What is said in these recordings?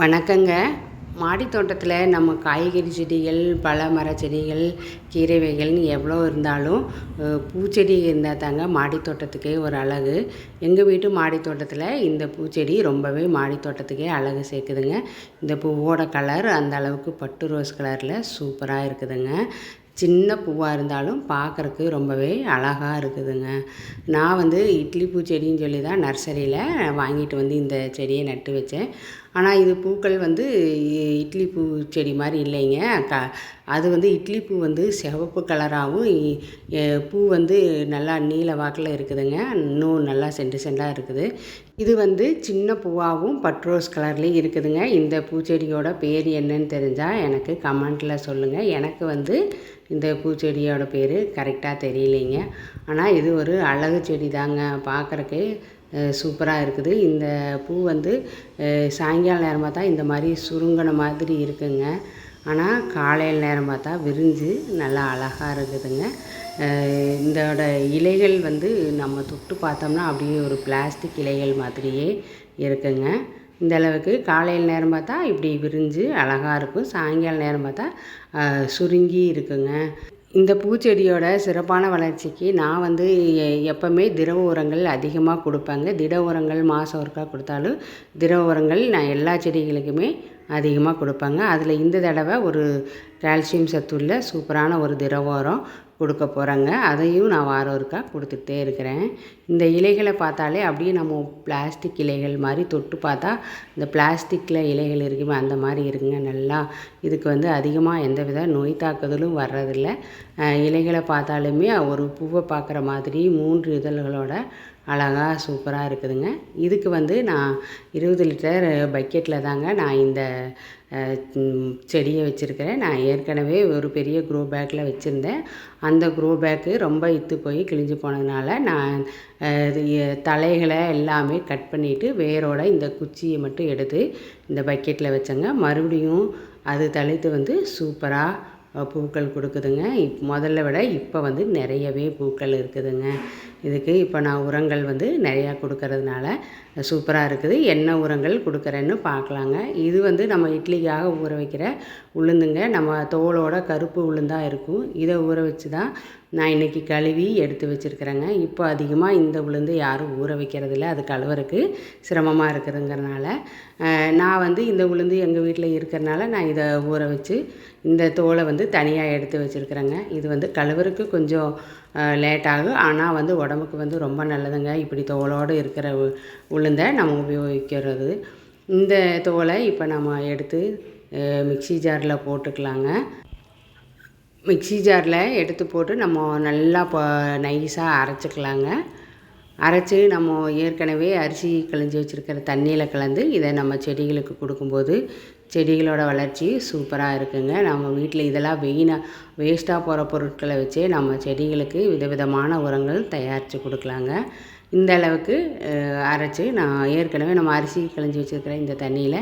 வணக்கங்க. மாடி தோட்டத்தில் நம்ம காய்கறி செடிகள் பல மர செடிகள் கீரை வகைகள்னு எவ்வளோ இருந்தாலும் பூச்செடி இருந்தால் தாங்க மாடி தோட்டத்துக்கே ஒரு அழகு. எங்கள் வீட்டு மாடி தோட்டத்தில் இந்த பூச்செடி ரொம்பவே மாடி தோட்டத்துக்கே அழகு சேர்க்குதுங்க. இந்த பூவோட கலர் அந்த அளவுக்கு பட்டு ரோஸ் கலரில் சூப்பராக இருக்குதுங்க. சின்ன பூவாக இருந்தாலும் பார்க்குறக்கு ரொம்பவே அழகாக இருக்குதுங்க. நான் வந்து இட்லி பூச்செடின்னு சொல்லி தான் நர்சரியில் வாங்கிட்டு வந்து இந்த செடியை நட்டு வச்சேன். ஆனால் இது பூக்கள் வந்து இ- இட்லி பூ செடி மாதிரி இல்லைங்க. க அது வந்து இட்லி பூ வந்து சிவப்பு கலராகவும் இ- பூ வந்து நல்லா நீல வாக்கில் இருக்குதுங்க. இன்னும் நல்லா சென்டு சென்டாக இருக்குது. இது வந்து சின்ன பூவாகவும் பட்ரோஸ் கலர்லேயும் இருக்குதுங்க. இந்த பூச்செடியோட பேர் என்னன்னு தெரிஞ்சால் எனக்கு கமெண்ட்டில் சொல்லுங்கள் எனக்கு வந்து இந்த பூச்செடியோட பேர் கரெக்டாக தெரியலைங்க. ஆனால் இது ஒரு அழகு செடி தாங்க பார்க்குறக்கே சூப்பராக இருக்குது. இந்த பூ வந்து சாயங்கால நேரம் பார்த்தா இந்த மாதிரி சுருங்கின மாதிரி இருக்குங்க. ஆனால் காலையில் நேரம் பார்த்தா விரிஞ்சு நல்லா அழகாக இருக்குதுங்க. இதோட இலைகள் வந்து நம்ம தொட்டு பார்த்தோம்னா அப்படியே ஒரு பிளாஸ்டிக் இலைகள் மாதிரியே இருக்குங்க. இந்த அளவுக்கு காலையில் நேரம் பார்த்தா இப்படி விரிஞ்சு அழகாக இருக்கும். சாயங்கால நேரம் பார்த்தா சுருங்கி இருக்குங்க. இந்த பூச்செடியோட சிறப்பான வளர்ச்சிக்கு நான் வந்து எ- திரவ உரங்கள் அதிகமாக கொடுப்பேங்க. திட உரங்கள் மாதம் ஒருக்கா கொடுத்தாலும் திரவ உரங்கள் நான் எல்லா செடிகளுக்குமே அதிகமாக கொடுப்பாங்க. அதில் இந்த தடவை ஒரு கால்சியம் சத்துள்ள சூப்பரான ஒரு திரவோரம் கொடுக்க போகிறாங்க அதையும் நான் வாரம் ஒருக்கா கொடுத்துட்டே இருக்கிறேன். இந்த இலைகளை பார்த்தாலே அப்படியே நம்ம பிளாஸ்டிக் இலைகள் மாதிரி தொட்டு பார்த்தா இந்த பிளாஸ்டிக்கில் இலைகள் இருக்குமே அந்த மாதிரி இருக்குங்க. நல்லா இதுக்கு வந்து அதிகமாக எந்த வித நோய் தாக்குதலும் வர்றதில்ல. இலைகளை பார்த்தாலுமே ஒரு பூவை பார்க்குற மாதிரி மூன்று இதழ்களோட அழகாக சூப்பராக இருக்குதுங்க. இதுக்கு வந்து நான் இருபது லிட்டர் பக்கெட்டில் தாங்க நான் இந்த செடியை வச்சுருக்கிறேன். நான் ஏற்கனவே ஒரு பெரிய க்ரோ பேக்கில் வச்சுருந்தேன். அந்த க்ரோ பேக்கு ரொம்ப இத்து போய் கிழிஞ்சு போனதுனால நான் இது தலைகளை எல்லாமே கட் பண்ணிவிட்டு வேரோட இந்த குச்சியை மட்டும் எடுத்து இந்த பக்கெட்டில் வச்சேங்க. மறுபடியும் அது தளித்து வந்து சூப்பராக பூக்கள் கொடுக்குதுங்க. இப் முதல்ல விட இப்போ வந்து நிறையவே பூக்கள் இருக்குதுங்க. இதுக்கு இப்போ நான் உரங்கள் வந்து நிறையா கொடுக்கறதுனால சூப்பராக இருக்குது. என்ன உரங்கள் கொடுக்குறேன்னு பார்க்கலாங்க. இது வந்து நம்ம இட்லிக்காக ஊற வைக்கிற உளுந்துங்க. நம்ம தோலோட கருப்பு உளுந்தாக இருக்கும். இதை ஊற வச்சு தான் நான் இன்றைக்கி கழுவி எடுத்து வச்சுருக்கிறேங்க. இப்போ அதிகமாக இந்த உளுந்து யாரும் ஊற வைக்கிறதில்ல. அது கழுவுறக்கு சிரமமாக இருக்குதுங்கிறனால நான் வந்து இந்த உளுந்து எங்கள் வீட்டில் இருக்கிறனால நான் இதை ஊற வச்சு இந்த தோலை வந்து தனியாக எடுத்து வச்சுருக்குறேங்க. இது வந்து கழுவுறக்கு கொஞ்சம் லேட் ஆகும் ஆனால் வந்து உடம்புக்கு வந்து ரொம்ப நல்லதுங்க. இப்படி தோலோடு இருக்கிற உளுந்தை நம்ம உபயோகிக்கிறது. இந்த தோலை இப்போ நம்ம எடுத்து மிக்சி மிக்ஸி ஜாரில் போட்டுக்கலாங்க. மிக்ஸி ஜாரில் எடுத்து போட்டு நம்ம நல்லா இப்போ நைஸாக அரைச்சிக்கலாங்க. அரைச்சி நம்ம ஏற்கனவே அரிசி கழிஞ்சி வச்சுருக்கிற தண்ணியில் கலந்து இதை நம்ம செடிகளுக்கு கொடுக்கும்போது செடிகளோட வளர்ச்சி சூப்பராக இருக்குங்க. நம்ம வீட்டில் இதெல்லாம் வெயினாக வேஸ்ட்டாக போகிற பொருட்களை வச்சே நம்ம செடிகளுக்கு விதவிதமான உரங்கள் தயாரித்து கொடுக்கலாங்க. இந்த அளவுக்கு அரைச்சி நான் ஏற்கனவே நம்ம அரிசி கழிஞ்சி வச்சுருக்கிற இந்த தண்ணியில்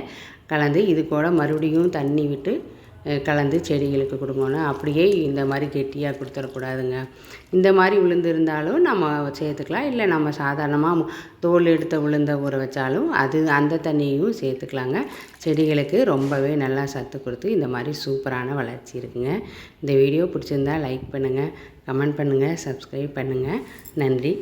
கலந்து இது கூட மறுபடியும் தண்ணி விட்டு கலந்து செடிகளுக்கு கொடுக்கணும் அப்படியே இந்த மாதிரி கெட்டியாக கொடுத்துடக்கூடாதுங்க. இந்த மாதிரி உளுந்து இருந்தாலும் நம்ம சேர்த்துக்கலாம். இல்லை நம்ம சாதாரணமாக தோல் எடுத்த உளுந்த ஊற வச்சாலும் அது அந்த தண்ணியும் சேர்த்துக்கலாங்க. செடிகளுக்கு ரொம்பவே நல்லா சத்து கொடுத்து இந்த மாதிரி சூப்பரான வளர்ச்சி இருக்குங்க. இந்த வீடியோ பிடிச்சிருந்தா லைக் பண்ணுங்கள் கமெண்ட் பண்ணுங்கள் சப்ஸ்கிரைப் பண்ணுங்கள் நன்றி.